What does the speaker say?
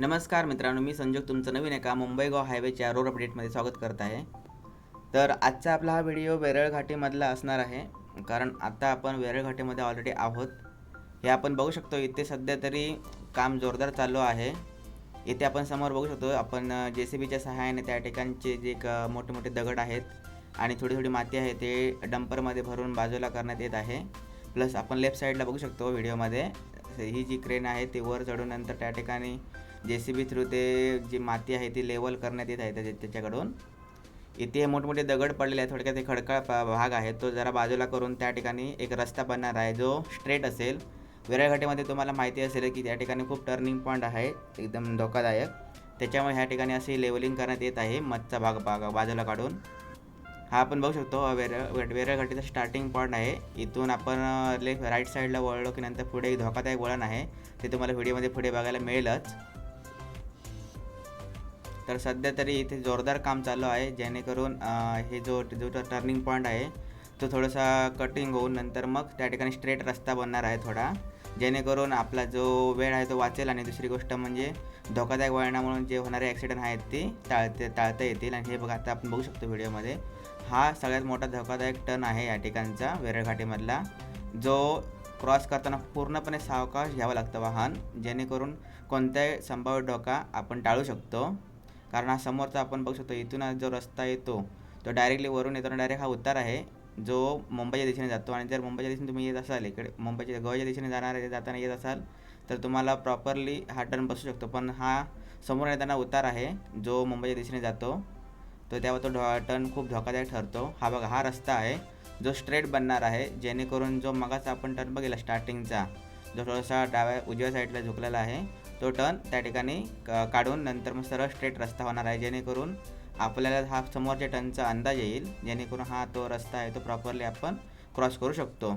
नमस्कार मित्रांनो मी संजोग तुमचं नवीन एका मुंबई गाव हायवेच्या रोड अपडेटमध्ये स्वागत करत आहे. तर आजचा आपला हा व्हिडिओ वेरळ घाटीमधला असणार आहे कारण आता आपण वेरळ घाटीमध्ये ऑलरेडी आहोत. हे आपण बघू शकतो इथे सध्या तरी काम जोरदार चालू आहे. इथे आपण समोर बघू शकतो आपण जे सी बीच्या सहाय्याने त्या ठिकाणचे जे क मोठे मोठे दगड आहेत आणि थोडी थोडी माती आहे ते डंपरमध्ये भरून बाजूला करण्यात येत आहे. प्लस आपण लेफ्ट साईडला बघू शकतो व्हिडिओमध्ये ही जी क्रेन आहे ती वर चढून नंतर त्या ठिकाणी जे सी बी थ्रू ते जी माती आहे ती लेवल करण्यात येत आहे त्याच्या त्याच्याकडून. इथे मोठमोठे दगड पडलेले आहेत थोडक्यात एक खडकाळ भाग आहे तो जरा बाजूला करून त्या ठिकाणी एक रस्ता बनणार आहे जो स्ट्रेट असेल. वेरळघाटीमध्ये तुम्हाला माहिती असेल की त्या ठिकाणी खूप टर्निंग पॉईंट आहे एकदम धोकादायक. त्याच्यामुळे ह्या ठिकाणी असे लेवलिंग करण्यात येत आहे मधचा भाग भाग बाजूला काढून. हा आपण बघू शकतो वेरळ वेरळघाटीचा स्टार्टिंग पॉईंट आहे. इथून आपण लेफ्ट राईट साईडला वळलो की नंतर पुढे एक धोकादायक वळण आहे. ते तुम्हाला व्हिडिओमध्ये पुढे बघायला मिळेलच. तर सध्या तरी इथे जोरदार काम चालू आहे जेणेकरून हे जो जो टर्निंग पॉईंट आहे तो थोडासा कटिंग होऊन नंतर मग त्या ठिकाणी स्ट्रेट रस्ता बनणार आहे थोडा. जेणेकरून आपला जो वेळ आहे तो वाचेल आणि दुसरी गोष्ट म्हणजे धोकादायक वळणामुळे जे होणारे ॲक्सिडेंट आहेत ते टाळते टाळता येतील. आणि हे बघा आता आपण बघू शकतो व्हिडिओमध्ये. हा सगळ्यात मोठा धोकादायक टर्न आहे या ठिकाणचा वेरळघाटीमधला. जो क्रॉस करताना पूर्णपणे सावकाश घ्यावं लागतं वाहन जेणेकरून कोणताही संभाव्य धोका आपण टाळू शकतो. कारण हा समोरचा आपण बघू शकतो इथून जो रस्ता येतो तो डायरेक्टली वरून येताना डायरेक्ट हा उतार आहे जो मुंबईच्या दिशेने जातो. आणि जर मुंबईच्या दिशेने तुम्ही येत असाल इकडे मुंबईच्या गोव्याच्या दिशेने जाणार जाताना येत असाल तर तुम्हाला प्रॉपरली हा टर्न बसू शकतो. पण हा समोर येताना उतार आहे जो मुंबईच्या दिशेने जातो तो त्यावर तो ढो टर्न खूप धोकादायक ठरतो. हा बघा हा रस्ता आहे जो स्ट्रेट बनणार आहे जेणेकरून जो मगाचा आपण टर्न बघितला स्टार्टिंगचा जो थोडासा डाव्या उजव्या साईडला झुकलेला आहे तो टर्न त्या ठिकाणी क- काढून नंतर मग सरळ स्ट्रेट रस्ता होणार आहे जेणेकरून आपल्याला हा समोरच्या टर्नचा अंदाज येईल जेणेकरून हा तो रस्ता आहे तो प्रॉपरली आपण क्रॉस करू शकतो.